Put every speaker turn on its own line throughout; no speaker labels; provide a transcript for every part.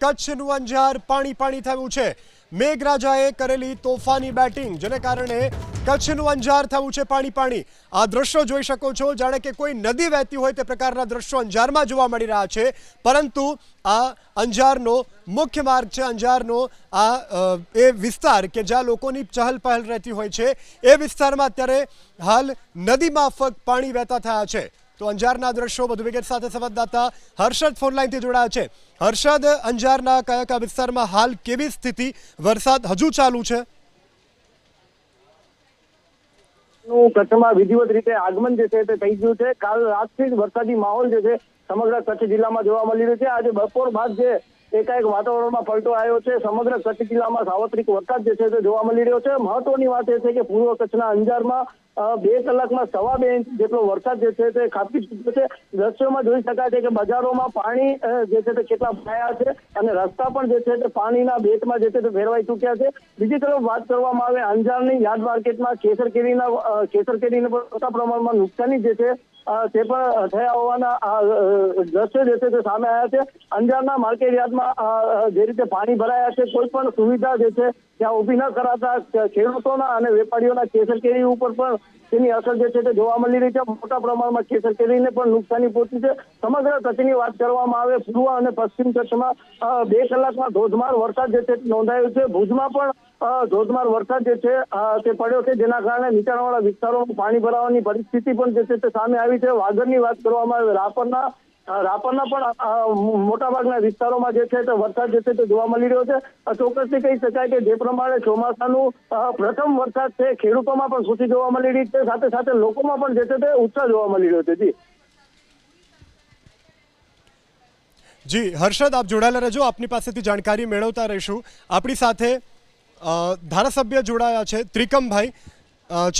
કચ્છનું અંજાર પાણી પાણી થયું છે. મેઘરાજાએ કરેલી તોફાની બેટિંગ, જેને કારણે કચ્છનું અંજાર થયું છે પાણી પાણી. આ દ્રશ્યો જોઈ શકો છો, જાણે કે કોઈ નદી વહેતી હોય તે પ્રકારના દ્રશ્યો અંજારમાં જોવા મળી રહ્યા છે. પરંતુ આ અંજારનો મુખ્ય માર્ગ છે, અંજારનો આ એ વિસ્તાર કે જ્યાં લોકોની ચહલ પહલ રહેતી હોય છે. એ વિસ્તારમાં અત્યારે હાલ નદી માફક પાણી વહેતા થયા છે. તો અંજારના દ્રશ્યો વધુ વિગત સાથે સંવાદદાતા હર્ષદ ફોનલાઈનથી જોડાયા છે. હર્ષદ, અંજારના કયા કયા વિસ્તારમાં હાલ કેવી સ્થિતિ? વરસાદ હજુ ચાલુ છે.
નું કચ્છમાં વિધિવત રીતે આગમન જે છે તે થઈ ગયું છે. કાલ રાતથી જ વરસાદી માહોલ જે છે સમગ્ર કચ્છ જિલ્લામાં જોવા મળી રહ્યો છે. આજે બપોર બાદ જે એકાએક વાતાવરણમાં પલટો આવ્યો છે. સમગ્ર કચ્છ જિલ્લામાં સાર્વત્રિક વરસાદ જે છે તે જોવા મળી રહ્યો છે. મહત્વની વાત એ છે કે પૂર્વ કચ્છના અંજારમાં બે કલાકમાં સવા બે ઇંચ જેટલો વરસાદ જે છે તે ખાબકી ચૂક્યો છે. દ્રશ્યોમાં જોઈ શકાય છે કે બજારોમાં પાણી જે છે તે કેટલા ભરાયા છે અને રસ્તા પણ જે છે તે પાણીના બેટમાં જે છે તે ફેરવાઈ ચૂક્યા છે. બીજી તરફ વાત કરવામાં આવે અંજારની યાદ માર્કેટમાં કેસર કેરીના કેસર કેરીને પણ મોટા પ્રમાણમાં નુકસાની જે છે તે પણ થયા હોવાના દ્રશ્યો જે છે તે સામે આવ્યા છે. અંજારના માર્કેટ યાર્ડમાં જે રીતે પાણી ભરાયા છે, કોઈ પણ સુવિધા જે છે ત્યાં ઊભી ન કરાતા ખેડૂતોના અને વેપારીઓના કેસર કેરી ઉપર પણ તેની અસર જે છે તે જોવા મળી રહી છે. મોટા પ્રમાણમાં કેસર કેરીને પણ નુકસાની પહોંચી છે. સમગ્ર કચ્છની વાત કરવામાં આવે, પૂર્વ અને પશ્ચિમ કચ્છમાં બે કલાકમાં ધોધમાર વરસાદ જે છે નોંધાયો છે. ભુજમાં પણ ધોધમાર વરસાદ જે છે તે પડ્યો છે, જેના કારણે નીચાણવાળા વિસ્તારોમાં પાણી ભરાવાની પરિસ્થિતિ પણ જે છે તે સામે આવી છે. વાગડની વાત કરવામાં આવે, રાપરના રાપરના પણ મોટાભાગના વિસ્તારોમાં જે છે તે વરસાદ જે છે તે જોવા મળી રહ્યો છે. ચોક્કસથી કહી શકાય કે જે પ્રમાણે ચોમાસાનું પ્રથમ વરસાદ છે, ખેડૂતોમાં પણ ખુશી જોવા મળી રહી છે. સાથે સાથે લોકોમાં પણ જે છે તે ઉત્સાહ જોવા મળી રહ્યો છે. જી.
જી, હર્ષદ, આપ જોડાયેલા રહેજો. આપની પાસેથી જાણકારી મેળવતા રહીશું. આપણી સાથે ધારાસભ્ય જોડાયા છે ત્રિકમભાઈ.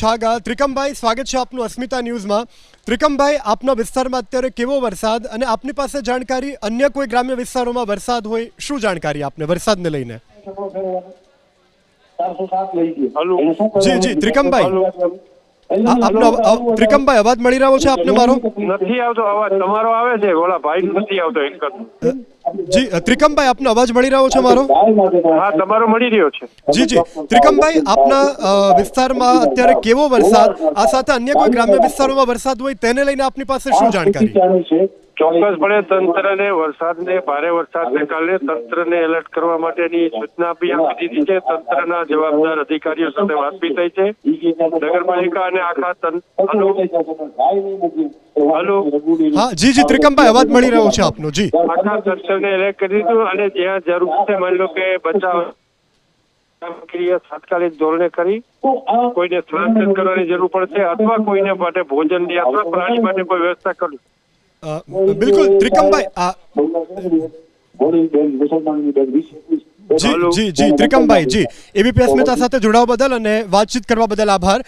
છાગા. ત્રિકમભાઈ સ્વાગત છે આપનું અસ્મિતા ન્યૂઝમાં. ત્રિકમભાઈ આપના વિસ્તારમાં અત્યારે કેવો વરસાદ? અને આપની પાસે જાણકારી અન્ય કોઈ ગ્રામ્ય વિસ્તારોમાં વરસાદ હોય શું જાણકારી આપને વરસાદને લઈને? જી જી ત્રિકમભાઈ. આપનો ત્રિકમભાઈ અવાજ મળી રહ્યો છે આપને મારો?
નથી આવતો અવાજ. તમારો આવે છે. ઓલા ભાઈ નથી આવતો એક જ.
ત્રિકમભાઈ આપનો અવાજ મળી રહ્યો છે મારો?
હા તમારો મળી રહ્યો છે.
જી જી. ત્રિકમભાઈ આપના વિસ્તારમાં અત્યારે કેવો વરસાદ? આ સાથે અન્ય કોઈ ગ્રામ્ય વિસ્તારોમાં વરસાદ હોય તેને લઈને આપની પાસે શું જાણકારી?
ચોક્કસપણે તંત્રને વરસાદને ભારે વરસાદને કારણે તંત્રને એલર્ટ કરવા માટેની સૂચના આપી આપી દીધી છે તંત્રના જવાબદાર અધિકારીઓ સાથે વાત બી થઈ છે. નગરપાલિકા અને આખા તંત્ર હલો.
હા જી જી ત્રિકમભાઈ અવાજ મળી રહ્યો છે આપનો જી.
આખા તંત્રને એલર્ટ કરી દીધું અને જ્યાં જરૂર છે માની લો કે બચાવ પ્રક્રિયા તાત્કાલિક ધોરણે કરી. કોઈને સ્થળાંતર કરવાની જરૂર પડશે અથવા કોઈને માટે ભોજનની અથવા પ્રાણી માટે કોઈ વ્યવસ્થા કરવી.
બિલકુલ ત્રિકમભાઈ આ જી જી જી ત્રિકમભાઈ જી. એબીપી અસ્મિતા સાથે જોડાવા બદલ અને વાતચીત કરવા બદલ આભાર.